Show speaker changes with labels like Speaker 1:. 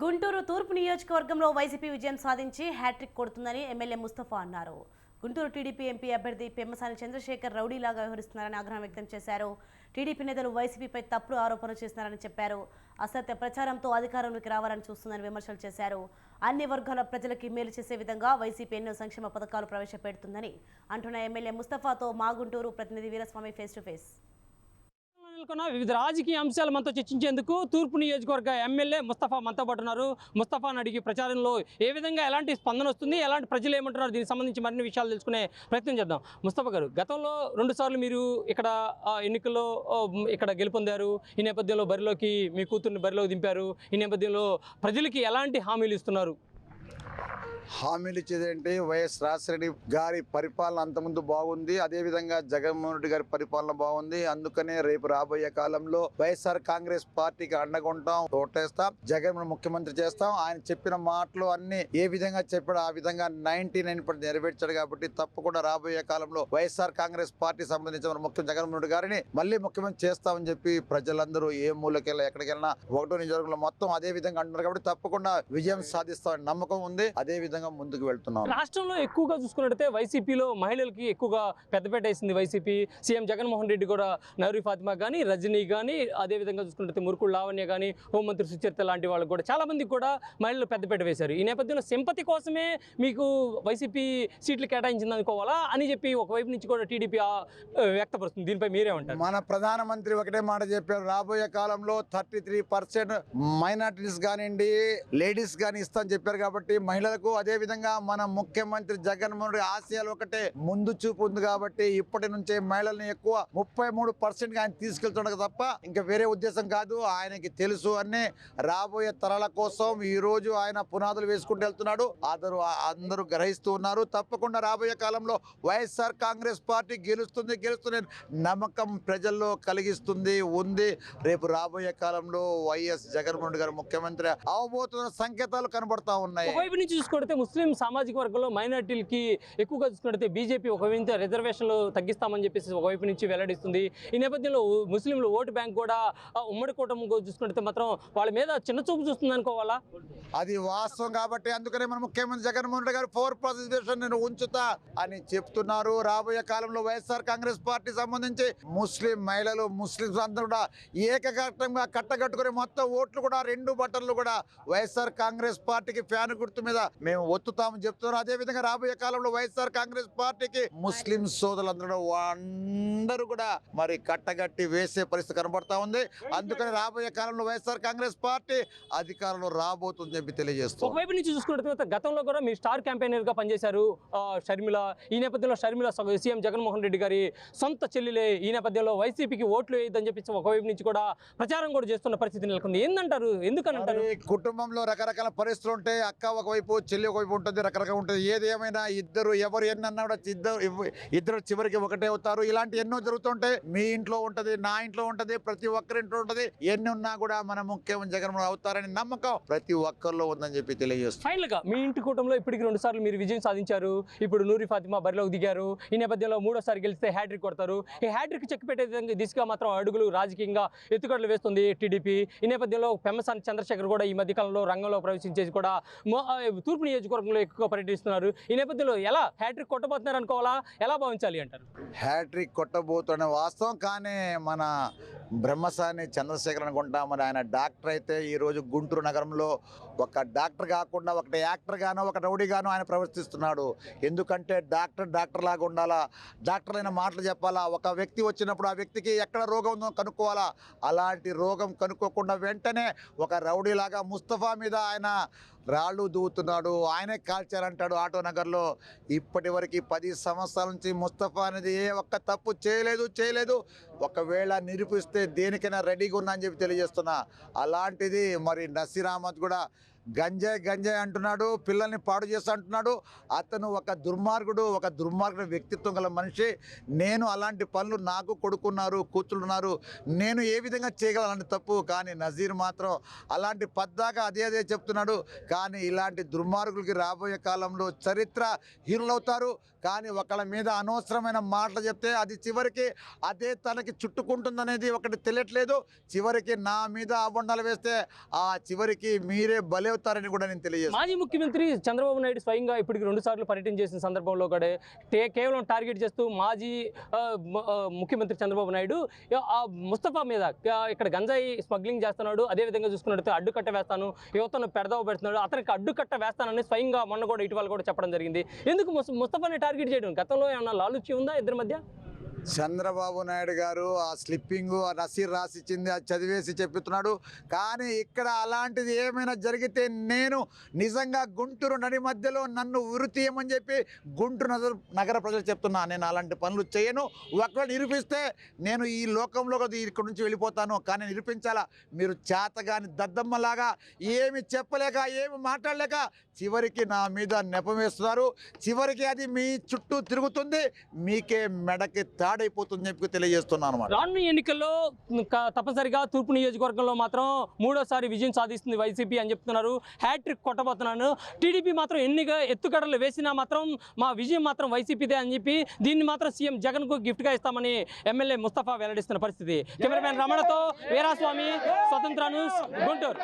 Speaker 1: గుంటూరు తూర్పు నియోజకవర్గంలో వైసీపీ విజయం సాధించి హ్యాట్రిక్ కొడుతుందని ఎమ్మెల్యే ముస్తఫా అన్నారు. గుంటూరు టీడీపీ ఎంపీ అభ్యర్థి పెమ్మసాని చంద్రశేఖర్ రౌడీలాగా వ్యవహరిస్తున్నారని ఆగ్రహం వ్యక్తం చేశారు. టీడీపీ నేతలు వైసీపీపై తప్పుడు ఆరోపణలు చేస్తున్నారని చెప్పారు. అసత్య ప్రచారంతో అధికారంలోకి రావాలని చూస్తుందని విమర్శలు చేశారు. అన్ని వర్గాల ప్రజలకి మేలు చేసే విధంగా వైసీపీ ఎన్నో సంక్షేమ పథకాలు ప్రవేశపెడుతుందని అంటున్న ఎమ్మెల్యే ముస్తఫాతో మా గుంటూరు ప్రతినిధి వీరస్వామి ఫేస్ టు ఫేస్
Speaker 2: నెలకొన్న వివిధ రాజకీయ అంశాలు మనతో చర్చించేందుకు తూర్పు నియోజకవర్గ ఎమ్మెల్యే ముస్తఫా మనతో పాటు ఉన్నారు. ముస్తఫాను అడిగి ప్రచారంలో ఏ విధంగా ఎలాంటి స్పందన వస్తుంది? ఎలాంటి ప్రజలు ఏమంటున్నారు? దీనికి సంబంధించి మరిన్ని విషయాలు తెలుసుకునే ప్రయత్నం చేద్దాం. ముస్తఫా గారు గతంలో రెండుసార్లు మీరు ఇక్కడ ఎన్నికల్లో ఇక్కడ గెలుపొందారు. ఈ నేపథ్యంలో బరిలోకి మీ కూతుర్ని బరిలోకి దింపారు. ఈ నేపథ్యంలో ప్రజలకి ఎలాంటి హామీలు ఇస్తున్నారు?
Speaker 3: హామీలు ఇచ్చేదేంటి వైఎస్ రాజశేఖర గారి పరిపాలన అంతకుముందు బాగుంది. అదే విధంగా జగన్మోహన్ రెడ్డి గారి పరిపాలన బాగుంది. అందుకనే రేపు రాబోయే కాలంలో వైఎస్ఆర్ కాంగ్రెస్ పార్టీకి అండగుంటాం ఓటేస్తాం జగన్ ముఖ్యమంత్రి చేస్తాం. ఆయన చెప్పిన మాటలు అన్ని ఏ విధంగా చెప్పాడో ఆ విధంగా నైన్టీ నైన్ నెరవేర్చాడు కాబట్టి తప్పకుండా రాబోయే కాలంలో వైఎస్ఆర్ కాంగ్రెస్ పార్టీ సంబంధించిన ముఖ్య జగన్మోహన్ రెడ్డి గారిని మళ్ళీ ముఖ్యమంత్రి చేస్తామని చెప్పి ప్రజలందరూ ఏ మూలకెళ్ళా ఎక్కడికెళ్ళినా ఒకటో నియోజకవర్గంలో మొత్తం అదే విధంగా అంటున్నారు కాబట్టి తప్పకుండా విజయం సాధిస్తామని నమ్మకం ఉంది. అదే విధంగా ముందుకు వెళ్తున్నాం.
Speaker 2: రాష్ట్రంలో ఎక్కువగా చూసుకున్నట్టయితే వైసీపీలో మహిళలకి ఎక్కువగా పెద్దపేట వేసింది వైసీపీ. సీఎం జగన్మోహన్ రెడ్డి కూడా నవరి ఫాతిమా కానీ రజనీ కానీ అదేవిధంగా చూసుకున్నట్టు మురుకుడు లావణ్య కానీ హోంమంత్రి సుచరిత లాంటి వాళ్ళకి కూడా చాలా మందికి కూడా మహిళలు పెద్దపేట వేశారు. ఈ నేపథ్యంలో సింపతి కోసమే మీకు వైసీపీ సీట్లు కేటాయించింది అనుకోవాలా అని చెప్పి ఒకవైపు నుంచి కూడా టీడీపీ వ్యక్తపరుస్తుంది. దీనిపై మీరేమంటారు
Speaker 3: మన ప్రధానమంత్రి ఒకటే మాట చెప్పారు. రాబోయే కాలంలో థర్టీ త్రీ పర్సెంట్ మైనార్టీస్ కానివ్వండి లేడీస్ కానీ ఇస్తామని చెప్పారు కాబట్టి మహిళలకు అదే విధంగా మన ముఖ్యమంత్రి జగన్మోహన్ రెడ్డి ఆశయాలు ఒకటే ముందు చూపు ఉంది కాబట్టి ఇప్పటి నుంచే మహిళల్ని ఎక్కువ ముప్పై మూడు పర్సెంట్ ఆయన తీసుకెళ్తుండగా తప్ప ఇంకా వేరే ఉద్దేశం కాదు. ఆయనకి తెలుసు అని రాబోయే తరాల కోసం ఈ రోజు ఆయన పునాదులు వేసుకుంటూ వెళ్తున్నాడు. అందరూ అందరూ గ్రహిస్తూ ఉన్నారు. తప్పకుండా రాబోయే కాలంలో వైఎస్ఆర్ కాంగ్రెస్ పార్టీ గెలుస్తుంది గెలుస్తుంది నమ్మకం ప్రజల్లో కలిగిస్తుంది ఉంది. రేపు రాబోయే కాలంలో వైఎస్ జగన్మోహన్ రెడ్డి గారు ముఖ్యమంత్రి అవబోతున్న సంకేతాలు కనబడతా ఉన్నాయి.
Speaker 2: ఒకవైపు నుంచి చూసుకుంటే ముస్లిం సామాజిక వర్గంలో మైనార్టీలకి ఎక్కువగా చూసుకుంటే బీజేపీ ఒకవైపు రిజర్వేషన్లు తగ్గిస్తామని చెప్పేసి ఒకవైపు నుంచి వెల్లడిస్తుంది. ఈ నేపథ్యంలో ముస్లింలు ఓటు బ్యాంక్ కూడా ఉమ్మడి కూటమి చూసుకుంటే మాత్రం వాళ్ళ మీద చిన్న చూపు చూస్తుంది అనుకోవాలా?
Speaker 3: అది వాస్తవం కాబట్టి అందుకనే మన ముఖ్యమంత్రి జగన్మోహన్ రెడ్డి గారు ఫోర్ పర్సెంటేషన్ నేను ఉంచుతా అని చెప్తున్నారు. రాబోయే కాలంలో వైఎస్ఆర్ కాంగ్రెస్ పార్టీ సంబంధించి ముస్లిం మహిళలు ముస్లింస్ అందరూ కూడా ఏకఘట్టంగా కట్టగట్టుకుని మొత్తం ఓట్లు కూడా రెండు బట్టలు కూడా వైఎస్ఆర్ కాంగ్రెస్ పార్టీకి ఫ్యాన్ గుర్తు మీద మేము ఒత్తుతామని చెప్తున్నారు. అదే విధంగా రాబోయే కాలంలో వైఎస్ఆర్ కాంగ్రెస్ పార్టీకి ముస్లిం సోదరులందరూ అందరూ కూడా మరి కట్టగట్టి వేసే పరిస్థితి కనబడతా ఉంది. అందుకని రాబోయే కాలంలో వైఎస్ఆర్ కాంగ్రెస్ పార్టీ అధికారంలో రాబోతుందని చెప్పి తెలియజేస్తాం
Speaker 2: ఒకవైపు నుంచి చూసుకుంటే గతంలో కూడా మీరు స్టార్ క్యాంపెయినర్గా పనిచేశారు షర్మిల ఈ నేపథ్యంలో షర్మిల సీఎం జగన్మోహన్ రెడ్డి గారి సొంత చెల్లెలే ఈ నేపథ్యంలో వైసీపీకి ఓట్లు వేయద్దని చెప్పి ఒకవైపు నుంచి కూడా ప్రచారం కూడా చేస్తున్న పరిస్థితి నెలకొంది. ఏందంటారు? ఎందుకని అంటారు?
Speaker 3: కుటుంబంలో రకరకాల పరిస్థితులు ఉంటాయి. అక్క ఒకవైపు చెల్లి ఒకవైపు ఉంటుంది రకరకాల ఉంటుంది. ఏది ఏమైనా ఇద్దరు ఎవరు ఎన్నన్నా కూడా ఇద్దరు ఇద్దరు చివరికి ఒకటే అవుతారు. ఇలాంటి ఎన్నో జరుగుతుంటాయి మీ ఇంట్లో ఉంటుంది నా ఇంట్లో ఉంటది ప్రతి ఒక్కరి ఇంట్లో ఎన్ని ఉన్నా కూడా మన ముఖ్యమంత్రి జగన్మోహన్ అవుతారని నమ్మకం ప్రతి ఒక్కరిలో ఉందని చెప్పి తెలియజేస్తాం
Speaker 2: ఫైనల్గా మీ ఇంటి కూటంలో ఇప్పటికి రెండు సార్లు మీరు విజయం సాధించారు. ఇప్పుడు నూరి ఫాతిమా బరిలోకి దిగారు. ఈ నేపథ్యంలో మూడోసారి గెలిస్తే హ్యాట్రిక్ కొడతారు. ఈ హ్యాట్రిక్ చెక్ పెట్టే విధంగా దిశగా మాత్రం అడుగులు రాజకీయంగా ఎత్తుగడలు వేస్తుంది టీడీపీ. ఈ నేపథ్యంలో పెమ్మసాని చంద్రశేఖర్ కూడా ఈ మధ్యకాలంలో రంగంలో ప్రవేశించేసి కూడా తూర్పు ఆ, నియోజకవర్గంలో ఎక్కువ పర్యటిస్తున్నారు. ఈ నేపథ్యంలో ఎలా హ్యాట్రిక్ కొట్టబోతున్నారు అనుకోవాలా? ఎలా భావించాలి అంటారు?
Speaker 3: హ్యాట్రిక్ కొట్టబోతున్న వాస్తవం కానీ మన బ్రహ్మసాని చంద్రశేఖర్ అనుకుంటామని ఆయన డాక్టర్ అయితే ఈరోజు గుంటూరు నగరంలో ఒక డాక్టర్ కాకుండా ఒక యాక్టర్ గాను ఒక రౌడీగాను ఆయన ప్రవర్తిస్తున్నాడు. ఎందుకంటే డాక్టర్ డాక్టర్ లాగా ఉండాలా? డాక్టర్ అయిన మాటలు చెప్పాలా? ఒక వ్యక్తి వచ్చినప్పుడు ఆ వ్యక్తికి ఎక్కడ రోగం ఉందో కనుక్కోవాలా? అలాంటి రోగం కనుక్కోకుండా వెంటనే ఒక రౌడీ లాగా ముస్తఫా మీద ఆయన రాళ్ళు దూవుతున్నాడు ఆయనే కాల్చారంటాడు ఆటో నగర్లో. ఇప్పటి వరకు పది సంవత్సరాల నుంచి ముస్తఫా అనేది ఏ ఒక్క తప్పు చేయలేదు చేయలేదు. ఒకవేళ నిరూపిస్తే దేనికైనా రెడీగా ఉన్నా అని చెప్పి తెలియజేస్తున్నా. అలాంటిది మరి నసీర్ అహ్మద్ కూడా గంజాయి గంజాయి అంటున్నాడు పిల్లల్ని పాడు చేస్తా అంటున్నాడు. అతను ఒక దుర్మార్గుడు ఒక దుర్మార్గుడు వ్యక్తిత్వం గల మనిషి. నేను అలాంటి పనులు నాకు కొడుకున్నారు కూతురున్నారు నేను ఏ విధంగా చేయగలను తప్పు. కానీ నజీర్ మాత్రం అలాంటి పద్దాగా అదే అదే చెప్తున్నాడు. కానీ ఇలాంటి దుర్మార్గులకి రాబోయే కాలంలో చరిత్ర హీరులవుతారు కానీ ఒకళ్ళ మీద అనవసరమైన మాటలు చెప్తే అది చివరికి అదే తనకి చుట్టుకుంటుందనేది ఒకటి తెలియట్లేదు. చివరికి నా మీద అబొండాలు వేస్తే ఆ చివరికి మీరే అవుతారని కూడా నేను తెలియజేస్తాను
Speaker 2: మాజీ ముఖ్యమంత్రి చంద్రబాబు నాయుడు స్వయంగా ఇప్పటికి రెండు సార్లు పర్యటన చేసిన సందర్భంలో కూడా కేవలం టార్గెట్ చేస్తూ మాజీ ముఖ్యమంత్రి చంద్రబాబు నాయుడు ఆ ముస్తఫా మీద ఇక్కడ గంజాయి స్మగ్లింగ్ చేస్తున్నాడు అదేవిధంగా చూసుకున్నట్టు అడ్డుకట్ట వేస్తాను యువతను పెడదావ పెడుతున్నాడు అతనికి అడ్డుకట్ట వేస్తానని స్వయంగా మొన్న కూడా ఇటీవల కూడా చెప్పడం జరిగింది. ఎందుకు ముస్తఫాని టార్గెట్ చేయడం? గతంలో ఏమన్నా లాలుచి ఉందా ఇద్దరి మధ్య?
Speaker 3: చంద్రబాబు నాయుడు గారు ఆ స్లిప్పింగ్ ఆ నసీర్ రాసిచ్చింది అది చదివేసి చెప్తున్నాడు. కానీ ఇక్కడ అలాంటిది ఏమైనా జరిగితే నేను నిజంగా గుంటూరు నడి మధ్యలో నన్ను ఉరితీయమని చెప్పి గుంటూరు నగర నగర ప్రజలు చెప్తున్నా. నేను అలాంటి పనులు చేయను. ఒకవేళ నిరూపిస్తే నేను ఈ లోకంలో ఇక్కడ నుంచి వెళ్ళిపోతాను. కానీ నిరూపించాలా? మీరు చేతగాని దద్దమ్మలాగా ఏమి చెప్పలేక ఏమి మాట్లాడలేక చివరికి నా మీద నెపం వేస్తున్నారు. చివరికి అది మీ చుట్టూ తిరుగుతుంది. మీకే మెడకి తాడైపోతుంది చెప్పి తెలియజేస్తున్నాను అనమాట
Speaker 2: రానున్న ఎన్నికల్లో తప్పనిసరిగా తూర్పు నియోజకవర్గంలో మాత్రం మూడోసారి విజయం సాధిస్తుంది వైసీపీ అని చెప్తున్నారు. హ్యాట్రిక్ కొట్టబోతున్నాను. టీడీపీ మాత్రం ఎన్నిగా ఎత్తుగడలు వేసినా మాత్రం మా విజయం మాత్రం వైసీపీదే అని చెప్పి దీన్ని మాత్రం సీఎం జగన్కు గిఫ్ట్గా ఇస్తామని ఎమ్మెల్యే ముస్తఫా వెల్లడిస్తున్న పరిస్థితి. కెమెరామెన్ రమణతో వీరాస్వామి స్వతంత్ర న్యూస్ గుంటూరు.